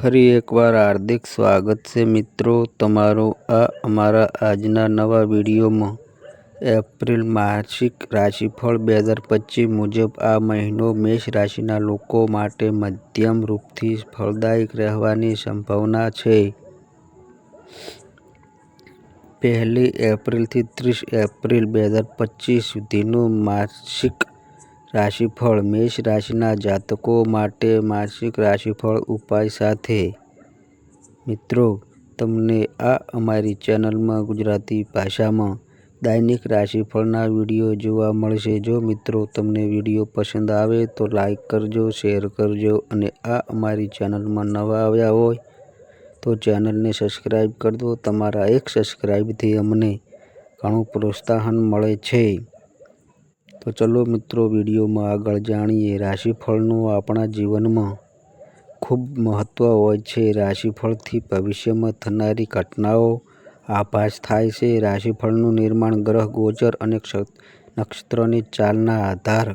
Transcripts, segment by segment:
ફરી એકવાર હાર્દિક સ્વાગત છે મિત્રો તમારું આ અમારા આજના નવા વિડીયોમાં. એપ્રિલ માસિક રાશિફળ બે હજાર પચીસ મુજબ આ મહિનો મેષ રાશિના લોકો માટે મધ્યમ રૂપથી ફળદાયક રહેવાની સંભાવના છે. પહેલી એપ્રિલથી ત્રીસ એપ્રિલ બે હજાર પચીસ સુધીનું માસિક રાશિફળ મેષ રાશિના જાતકો માટે માસિક રાશિફળ ઉપાય સાથે. મિત્રો, તમને આ અમારી ચેનલમાં ગુજરાતી ભાષામાં દૈનિક રાશિફળના વીડિયો જોવા મળશે. જો મિત્રો તમને વીડિયો પસંદ આવે તો લાઈક કરજો, શેર કરજો અને આ અમારી ચેનલમાં નવા આવ્યા હોય તો ચેનલને સબસ્ક્રાઈબ કરજો તમારા એક સબસ્ક્રાઈબથી અમને ઘણું પ્રોત્સાહન મળે છે. તો ચલો મિત્રો, વિડીયોમાં આગળ જાણીએ, રાશિફળનું આપણા જીવનમાં ખૂબ મહત્ત્વ હોય છે. રાશિફળથી ભવિષ્યમાં થનારી ઘટનાઓ આભાસ થાય છે. રાશિફળનું નિર્માણ ગ્રહ, ગોચર અને નક્ષત્રની ચાલના આધાર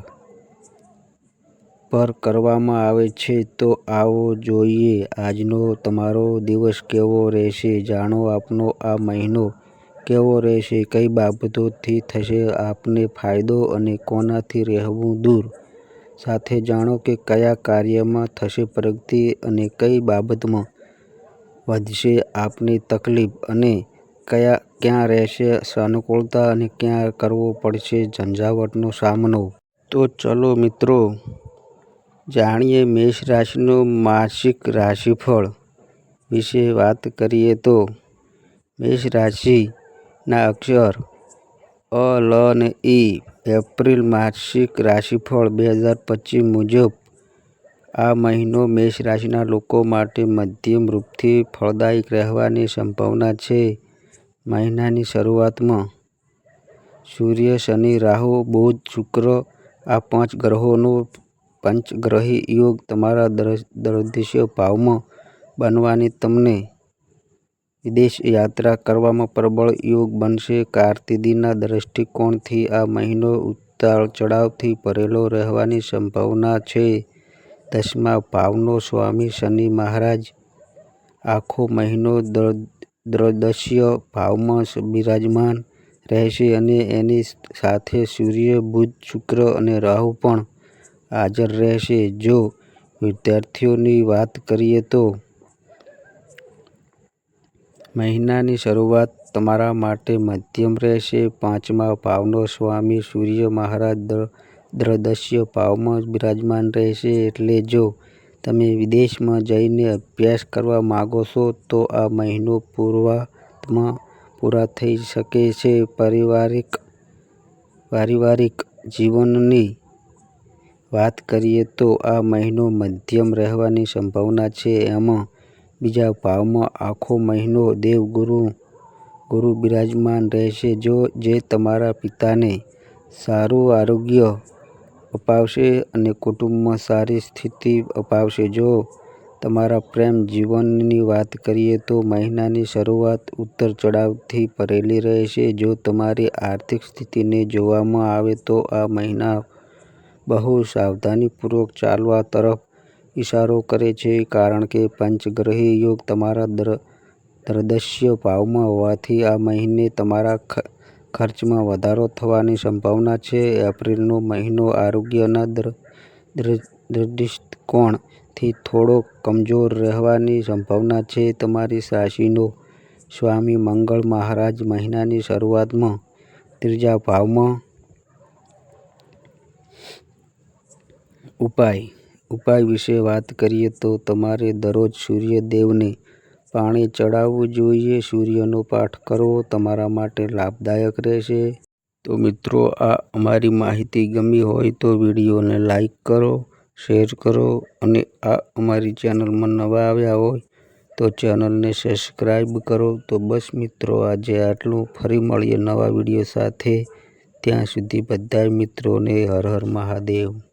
પર કરવામાં આવે છે. તો આવો જોઈએ. આજનો તમારો દિવસ કેવો રહેશે? જાણો આપનો આ મહિનો કેવો રહેશે, કઈ બાબતોથી થશે, આપને ફાયદો અને કોનાથી રહેવું દૂર? સાથે જાણો કે કયા કાર્યમાં થશે પ્રગતિ અને કઈ બાબતમાં વધશે આપની તકલીફ અને કયા, ક્યાં રહેશે સાનુકૂળતા અને ક્યાં કરવો પડશે ઝંઝાવટનો સામનો. તો ચલો મિત્રો, જાણીએ મેષ રાશિનું માસિક રાશિફળ વિશે વાત કરીએ તો, મેષ રાશિના અક્ષર. અ, લ અને ઈ. એપ્રિલ માસિક રાશિફળ બે હજાર પચીસ મુજબ આ મહિનો મેષ રાશિના લોકો માટે મધ્યમ રૂપથી ફળદાયક રહેવાની સંભાવના છે. મહિનાની શરૂઆતમાં સૂર્ય, શનિ, રાહુ, બુધ, શુક્ર આ પાંચ ગ્રહોનો પંચગ્રહી યોગ તમારા દ્રશ્ય ભાવમાં બનવાની તમને વિદેશ યાત્રા કરવામાં પ્રબળ યોગ બનશે. કારકિર્દીના દ્રષ્ટિકોણથી આ મહિનો ઉતાર ચઢાવથી ભરેલો રહેવાની સંભાવના છે. દસમા ભાવનો સ્વામી શનિ મહારાજ આખો મહિનો દ્રદશ્ય ભાવમાં બિરાજમાન રહેશે અને એની સાથે સૂર્ય, બુધ, શુક્ર અને રાહુ પણ હાજર રહેશે. જો વિદ્યાર્થીઓની વાત કરીએ તો મહિનાની શરૂઆત તમારા માટે મધ્યમ રહેશે. પાંચમા ભાવનો સ્વામી સૂર્ય મહારાજ દ્રદશ્ય ભાવમાં બિરાજમાન રહેશે. એટલે જો તમે વિદેશમાં જઈને અભ્યાસ કરવા માગો છો, તો આ મહિનો પૂર્વાર્ધમાં પૂરા થઈ શકે છે. પારિવારિક પારિવારિક જીવનની વાત કરીએ તો આ મહિનો મધ્યમ રહેવાની સંભાવના છે. એમાં બીજા ભાવમાં આખો મહિનો દેવગુરુ ગુરુ બિરાજમાન રહેશે જો જે તમારા પિતાને સારું આરોગ્ય અપાવશે અને કુટુંબમાં સારી સ્થિતિ અપાવશે. જો તમારા પ્રેમ જીવનની વાત કરીએ તો મહિનાની શરૂઆત ઉત્તર ચઢાવથી ભરેલી રહેશે. જો તમારી આર્થિક સ્થિતિને જોવામાં આવે તો આ મહિના બહુ સાવધાનીપૂર્વક ચાલવા તરફ ઇશારો કરે છે કારણ કે પંચગ્રહી યોગ તમારા દ્રદશ્ય ભાવમાં હોવાથી આ મહિને તમારા ખર્ચમાં વધારો થવાની સંભાવના છે. એપ્રિલનો મહિનો આરોગ્યના દૃષ્ટિકોણથી થોડો કમજોર રહેવાની સંભાવના છે. તમારી રાશિનો સ્વામી મંગળ મહારાજ મહિનાની શરૂઆતમાં ત્રીજા ભાવમાં ઉપાય ઉપાય વિશે વાત કરીએ તો તમારે દરરોજ સૂર્યદેવને પાણી ચડાવવું જોઈએ. સૂર્યનો પાઠ કરવો તમારા માટે લાભદાયક રહેશે. તો મિત્રો, આ અમારી માહિતી ગમી હોય તો વિડીયોને લાઈક કરો, શેર કરો અને આ અમારી ચેનલમાં નવા આવ્યા હોય તો ચેનલને સબસ્ક્રાઈબ કરો. તો બસ મિત્રો, આજે આટલું. ફરી મળીએ નવા વીડિયો સાથે. ત્યાં સુધી બધાય મિત્રોને હર હર મહાદેવ.